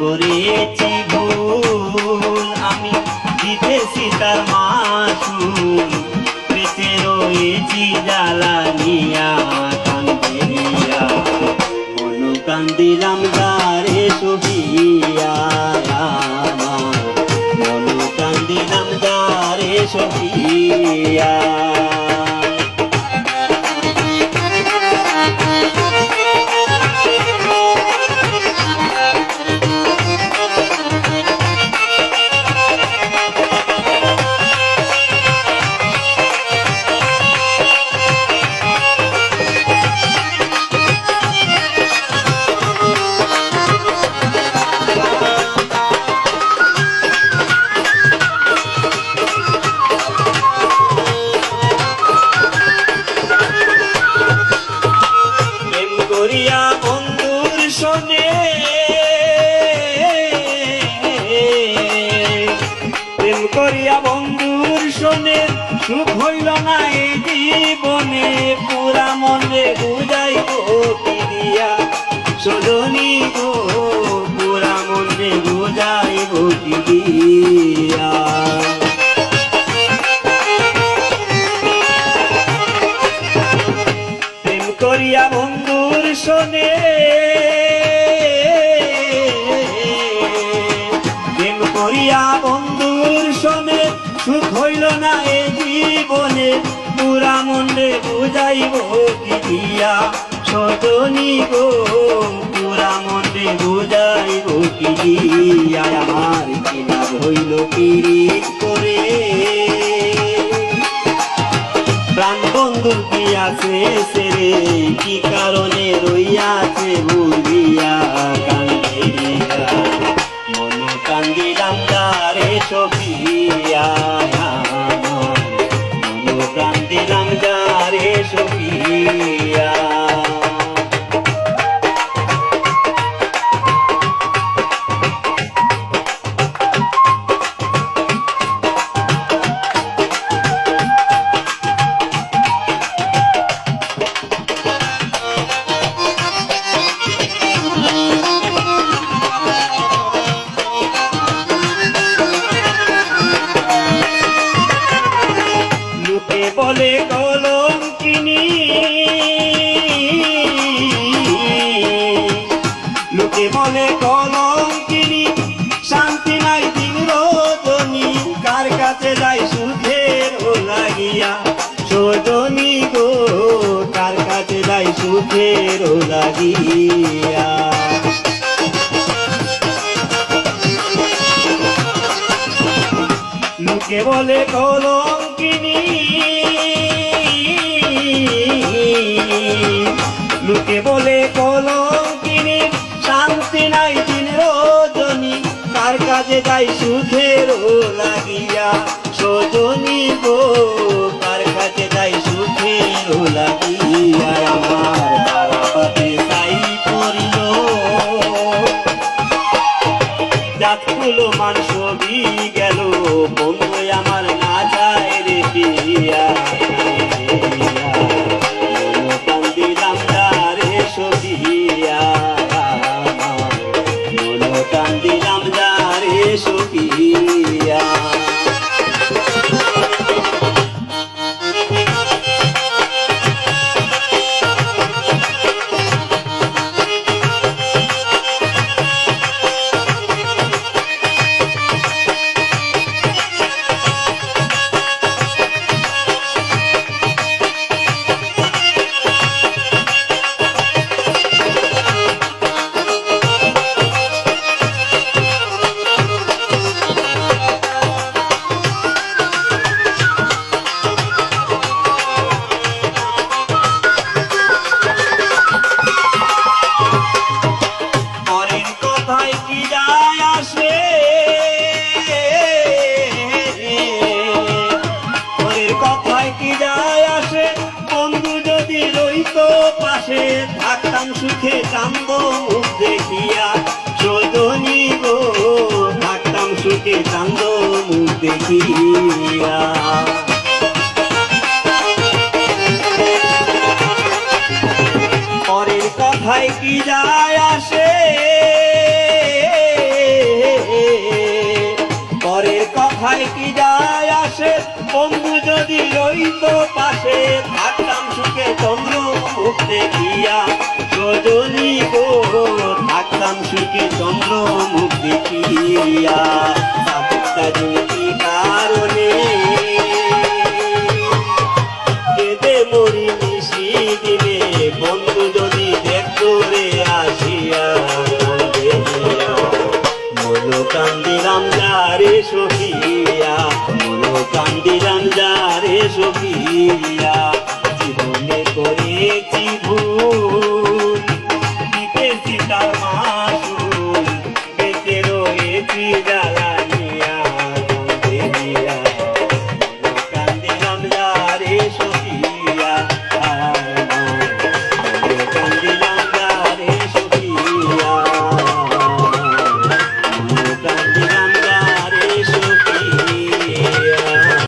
করেছি ভুল। আমি দিতেছি তার মাসুল। বেঁচে রয়েছি জ্বালানিয়া কান্দিয়া মন কান্দিলাম গারে সহিয়া মন কান্দিলাম গারে সহিয়া। পুরা মনে বুঝাই গো কি দিয়া। সজনী গো পুরা মনে বুঝাই গো কি দিয়া। প্রেম করিয়া বন্ধুর শোনে। প্রেম করিয়া বন্ধুর শোনে, সুখ হইল না এ জীবনে। পুরা মনে বুঝাইব কি দিয়া? সজনী গো পুরা মনে বুঝাইব কি দিয়া? আমার কিনা হইল পিরিত করে। প্রাণ বন্ধু কি আছে সেরে? কি কারণে রইয়াছে ভুলিয়া বলে কলম কিনি লোকে বলে কলম কিনি শান্তি নাই দিন রজনী। কার কাছে যাই সুখের লাগিয়া সজনী গো, কার কাছে যাই সুখের লাগিয়া লোকে বলে কলঙ্কিনী লোকে বলে কলঙ্কিনী, শান্তি নাই দিন রজনী তার কাজে যাই সুখের লাগিয়া, সজনী গো তার কাছে যাই সুখের লাগিয়া, আমার তারাপথে তাই পড়িল। জাতগুলো মান সবই গেল বন্ধু সুখে কাম্ব মুখ দেখিয়া চোদনি গো থাকতাম সুখে কান্দ মুখ দেখিয়া। পরের কথায় কি যায় আসে? পরের কথায় কি যায় আসে? বন্ধু যদি রইত পাশে, থাকতাম সুখে চন্দ্র মুখ দেখিয়া। সজনী গো থাকতাম সুখে চন্দ্র মুখ দেখিয়া। কারণে? মরি নিশি দিনে বন্ধু যদি দেখতো রে আসিয়া মনো কান্দিলাম যারে সহিয়া মনো কান্দিলাম